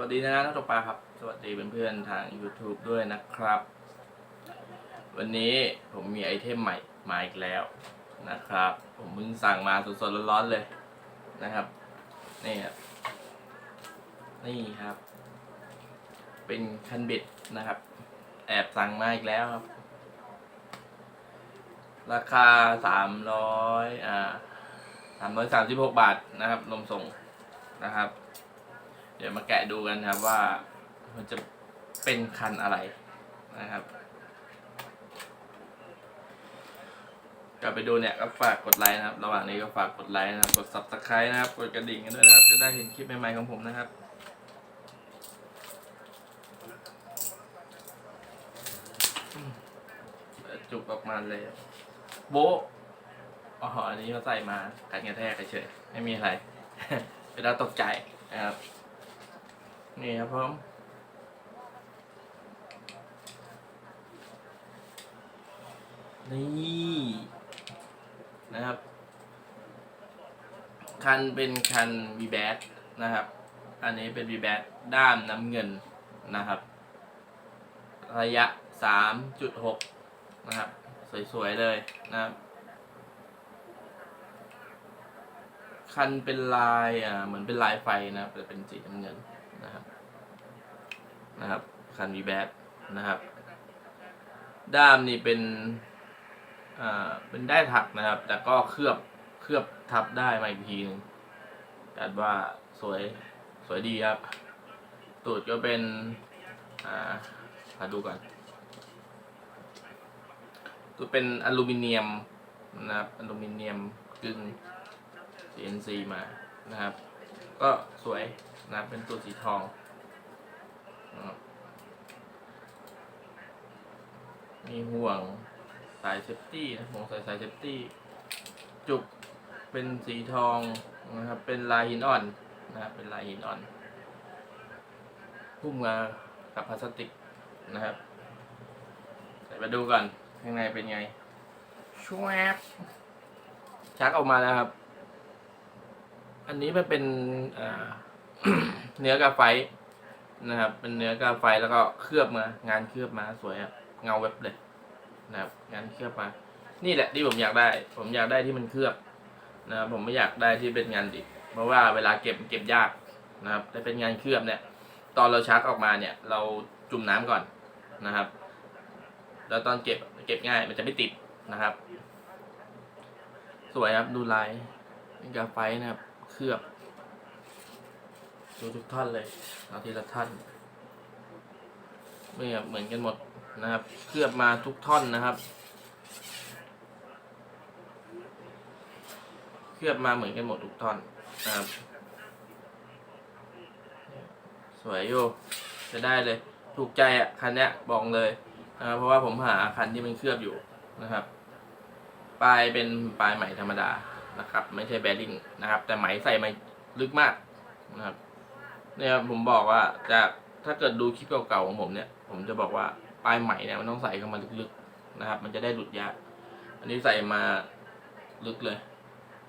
วัสดีนะนักตกปลาครับ สวัสดีเพื่อนๆทาง YouTube ด้วยนะครับ วันนี้ผมมีไอเทมใหม่มาอีกแล้วนะครับ ผมเพิ่งสั่งมาสดๆร้อนๆเลยนะครับ นี่ครับ นี่ครับ เป็นคันบ็ดนะครับ แอบสั่งมาอีกแล้วครับ ราคาสามร้อยอ่าสามร้อยสามสิบหกบาทนะครับนมส่งนะครับ เดี๋ยวมาแกะดูกันครับว่ามันจะเป็นคันอะไรนะครับกลับไปดูเนี่ยก็ฝากกดไลค์นะครับ ระหว่างนี้ก็ฝากกดไลค์นะครับ กด subscribe นะครับ กดกระดิ่งกันด้วยนะครับ จะได้เห็นคลิปใหม่ๆของผมนะครับ จุกออกมาเลย โบอ๋ออันนี้เขาใส่มากันกระแทกเฉยไม่มีอะไร เวลาตกใจนะครับ นี่ครับผมนี่นะครับ คันเป็นคัน v b a t นะครับ อันนี้เป็น v b a t ด้ามน้ำเงินนะครับ ระยะ 3.6 นะครับ สวย ๆ เลยนะครับ คันเป็นลายอ่าเหมือนเป็นลายไฟนะแต่เป็นสีน้ำเงิน นะครับนะครับคันวีแบดนะครับ ด้ามนี่เป็นอ่าเป็นได้ถักนะครับ แต่ก็เคลือบเคลือบทับได้มาอีกทีหนึงแต่ว่าสวยสวยดีครับ ตูดก็เป็นอ่ามาดูก่อนตูดเป็นอลูมิเนียมนะครับอลูมิเนียมกึ่ง CNC มานะครับ ก็สวย นะเป็นตัวสีทองนะครับมีห่วงสายเซฟตี้นะห่วงสายสายเซฟตี้จุกเป็นสีทองนะครับเป็นลายหินอ่อนนะครับเป็นลายหินอ่อนพุ่มมากับพลาสติกนะครับใส่มาดูก่อนข้างในเป็นไงชวบชักออกมาแล้วครับ อันนี้มันเป็นอ่า เนื้อกาไฟนะครับ เป็นเนื้อกาไฟแล้วก็เคลือบมา งานเคลือบมาสวยอะเงาเว็บเลยนะครับ งานเคลือบมา นี่แหละที่ผมอยากได้ ผมอยากได้ที่มันเคลือบนะครับผมไม่อยากได้ที่เป็นงานดิบเพราะว่าเวลาเก็บเก็บยากนะครับ แต่เป็นงานเคลือบเนี่ย ตอนเราชักออกมาเนี่ย เราจุ่มน้ำก่อนนะครับ แล้วตอนเก็บเก็บง่ายมันจะไม่ติดนะครับ สวยครับดูลายกาไฟนะครับ เคลือบ ดูทุกท่อนเลยเอาทีละท่อนเนี่ยเหมือนกันหมดนะครับ เคลือบมาทุกท่อนนะครับ เคลือบมาเหมือนกันหมดทุกท่อนนะครับ สวยอยู่จะได้เลย ถูกใจอะคันเนี้ยบอกเลยนะครับเพราะว่าผมหาคันที่มันเคลือบอยู่นะครับ ปลายเป็นปลายไหมธรรมดานะครับ ไม่ใช่แบริ่งนะครับ แต่ไหมใส่มาลึกมากนะครับ เนี่ยผมบอกว่าจากถ้าเกิดดูคลิปเก่าๆของผมเนี่ย ผมจะบอกว่าปลายไหมเนี่ยมันต้องใส่เข้ามาลึกๆนะครับ มันจะได้หลุดยากอันนี้ใส่มาลึกเลย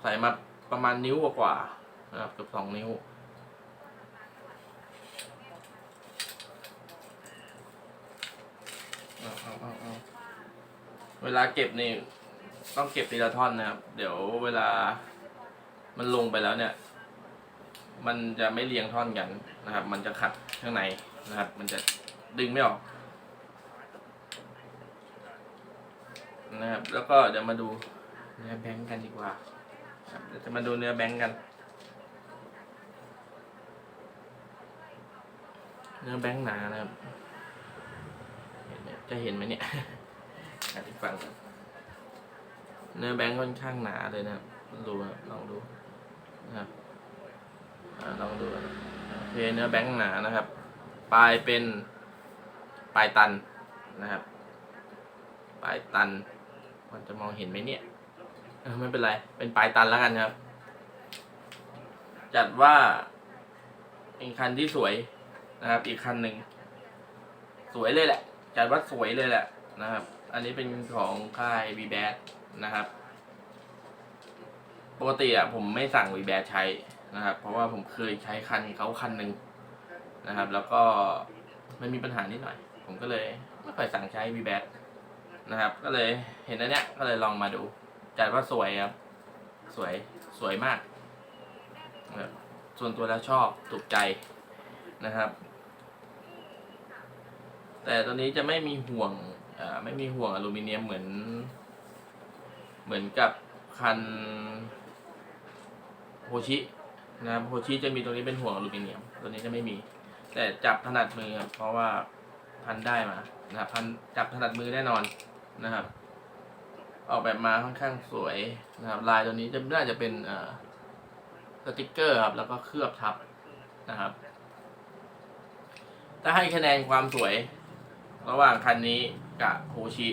ใส่มาประมาณนิ้วกว่าๆนะครับเกือบสองนิ้วเอาเอาเอาเอาเวลาเก็บนี่ต้องเก็บทีละท่อนนะครับ เดี๋ยวเวลามันลงไปแล้วเนี่ย มันจะไม่เรียงท่อนกันนะครับ มันจะขัดข้างในนะครับ มันจะดึงไม่ออกนะครับ แล้วก็เดี๋ยวมาดูเนื้อแบงก์กันดีกว่าเดี๋ยวจะมาดูเนื้อแบงก์กัน เนื้อแบงก์หนานะครับจะเห็นไหมเนี่ยอธิฟังกันเนื้อแบงค์ค่อนข้างหนาเลยนะครับดูครับลองดูนะครับ ลองดูเคเนื้อแบงค์หนานะครับ ปลายเป็นปลายตันนะครับ ปลายตัน มันจะมองเห็นไหมเนี่ยไม่เป็นไร เป็นปลายตันแล้วกันครับ จัดว่าเป็นคันที่สวยนะครับ อีกคันหนึ่งสวยเลยแหละ จัดว่าสวยเลยแหละนะครับ อันนี้เป็นของค่าย v b a t นะครับ ปกติอะผมไม่สั่ง v b a t ใช้ นะครับ เพราะว่าผมเคยใช้คันเขาคันหนึ่งนะครับ แล้วก็มันมีปัญหานิดหน่อย ผมก็เลยไม่ค่อยสั่งใช้ v b a t นะครับ ก็เลยเห็นอันเนี้ยก็เลยลองมาดูจัดว่าสวยครับ สวยสวยมากส่วนตัวแล้วชอบถูกใจนะครับ แต่ตัวนี้จะไม่มีห่วงอ่าไม่มีห่วงอลูมิเนียมเหมือน เหมือนกับคันโฮชิ นะครับโฮชิจะมีตรงนี้เป็นห่วงอลูมิเนียม ตัวนี้จะไม่มี แต่จับถนัดมือครับ เพราะว่าพันได้มานะครับพันจับถนัดมือแน่นอนนะครับ ออกแบบมาค่อนข้างสวยนะครับ ลายตัวนี้จะน่าจะเป็นเอ่อสติกเกอร์ครับ แล้วก็เคลือบทับนะครับ ถ้าให้คะแนนความสวย ระหว่างคันนี้กับโฮชิ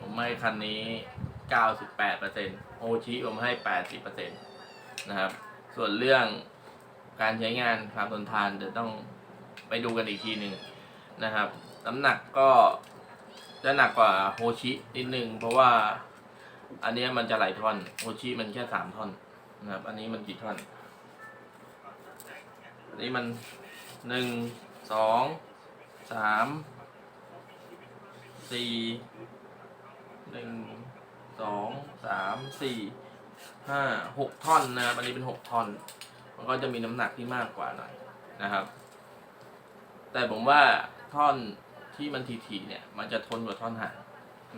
ผมให้คันนี้ 98%โฮชิผมให้ 80%นะครับ ส่วนเรื่อง การใช้งานความทนทานเดี๋ยวต้องไปดูกันอีกทีหนึ่งนะครับ น้ำหนักก็จะหนักกว่าโฮชินิดนึงเพราะว่าอันนี้มันจะหลายท่อนโฮชิมันแค่สามท่อนนะครับ อันนี้มันกี่ท่อน อันนี้มันหนึ่งสองสามสี่หนึ่งสองสามสี่ห้าหกท่อนนะครับอันนี้เป็นหกท่อน มันก็จะมีน้ำหนักที่มากกว่าหน่อยนะครับ แต่ผมว่าท่อนที่มันทีๆเนี่ย มันจะทนกว่าท่อนห่าง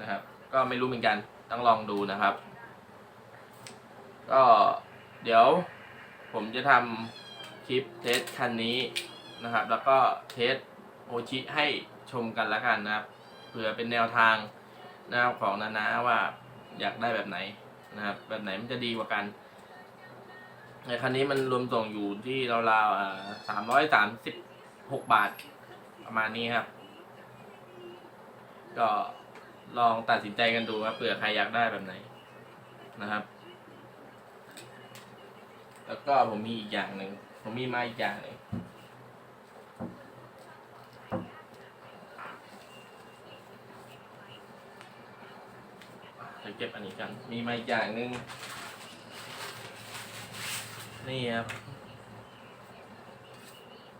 นะครับ ก็ไม่รู้เหมือนกันต้องลองดูนะครับ ก็เดี๋ยวผมจะทำคลิปเทสคันนี้นะครับ แล้วก็เทสโอชิให้ชมกันละกันนะครับเผื่อเป็นแนวทางนะครับของนานาว่าอยากได้แบบไหนนะครับ แบบไหนมันจะดีกว่ากัน ในคันนี้มันรวมส่งอยู่ที่ราวๆสามร้อยสามสิบหกบาท ประมาณนี้ครับ ก็ลองตัดสินใจกันดูว่าเผื่อใครอยากได้แบบไหนนะครับ แล้วก็ผมมีอีกอย่างหนึ่ง ผมมีมาอีกอย่างหนึ่งจะเก็บอันนี้กัน มีมาอีกอย่างหนึ่ง นี่ครับ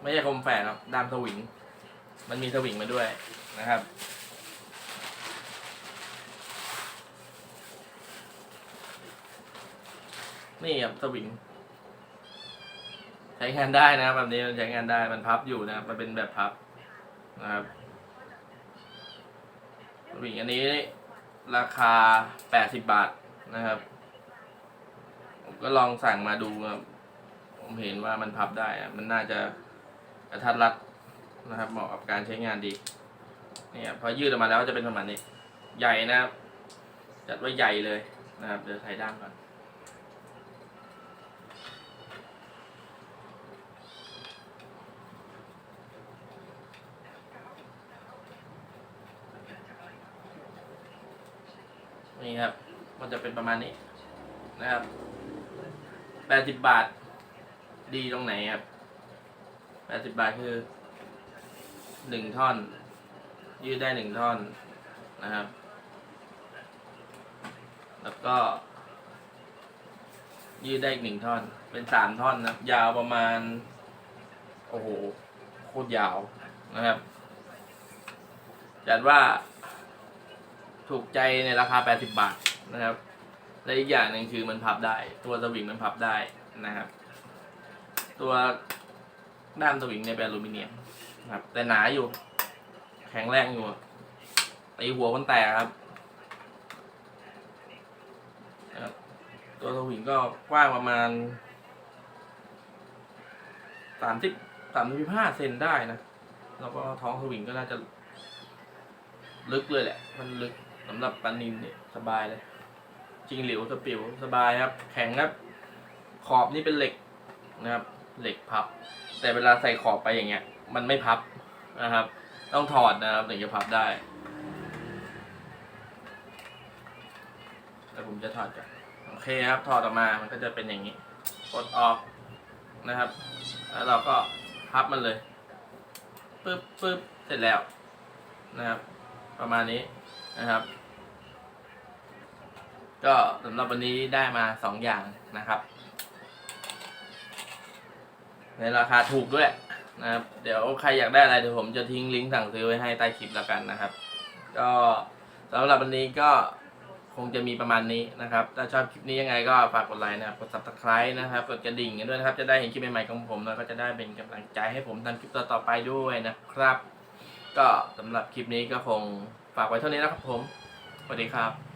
ไม่ใช่คมแฝกครับ ดามสวิง มันมีสวิงมาด้วยนะครับ นี่ครับสวิง ใช้งานได้นะครับแบบนี้มันใช้งานได้มันพับอยู่นะ มันเป็นแบบพับนะครับสวิงอันนี้ราคา 80 บาทนะครับ ผมก็ลองสั่งมาดูครับ ผมเห็นว่ามันพับได้มันน่าจะกระทัดรัดนะครับ เหมาะกับการใช้งานดี เนี่ยพอยืดออกมาแล้วจะเป็นประมาณนี้ ใหญ่นะครับ จัดว่าใหญ่เลยนะครับ เดี๋ยวถ่ายด้านก่อนนี่ครับ มันจะเป็นประมาณนี้นะครับแปดสิบบาท ดีตรงไหนครับแปดสิบบาทคือหนึ่งท่อน ยืดได้หนึ่งท่อนนะครับ แล้วก็ ยืดได้อีกหนึ่งท่อน เป็นสามท่อนนะยาวประมาณ โอ้โห โคตรยาวนะครับ จัดว่าถูกใจในราคา 80 บาทนะครับ และอีกอย่างหนึ่งคือมันพับได้ ตัวสวิงมันพับได้นะครับ ตัวด้ามสวิงเนี่ยเป็นอลูมิเนียมนะครับ แต่หนาอยู่ แข็งแรงอยู่ตีหัวคนแตกครับ ตัวสวิงก็กว้างประมาณสามสิบสามสิบห้าเซนได้นะ แล้วก็ท้องสวิงก็น่าจะลึกเลยแหละ มันลึกสำหรับปานินเนี่ยสบายเลย จริงหลิวสปิวสบายครับ แข็งครับ ขอบนี่เป็นเหล็กนะครับ เหล็กพับ แต่เวลาใส่ขอบไปอย่างเงี้ย มันไม่พับนะครับ ต้องถอดนะครับถึงจะพับได้แล้วผมจะถอดกันโอเคครับถอดออกมามันก็จะเป็นอย่างนี้กดออกนะครับ แล้วเราก็พับมันเลยปึ๊บปึ๊บเสร็จแล้วนะครับ ประมาณนี้นะครับ ก็สำหรับวันนี้ได้มาสองอย่างนะครับ ในราคาถูกด้วยนะครับ เดี๋ยวใครอยากได้อะไรเดี๋ยวผมจะทิ้งลิงก์สั่งซื้อไว้ให้ใต้คลิปแล้วกันนะครับ ก็สำหรับวันนี้ก็คงจะมีประมาณนี้นะครับ ถ้าชอบคลิปนี้ยังไงก็ฝากกดไลค์นะครับ กด subscribe นะครับ กดกระดิ่งกันด้วยนะครับ จะได้เห็นคลิปใหม่ๆของผมแล้วก็จะได้เป็นกำลังใจให้ผมทำคลิปต่อๆไปด้วยนะครับ ก็สำหรับคลิปนี้ก็คงฝากไว้เท่านี้นะครับผม สวัสดีครับ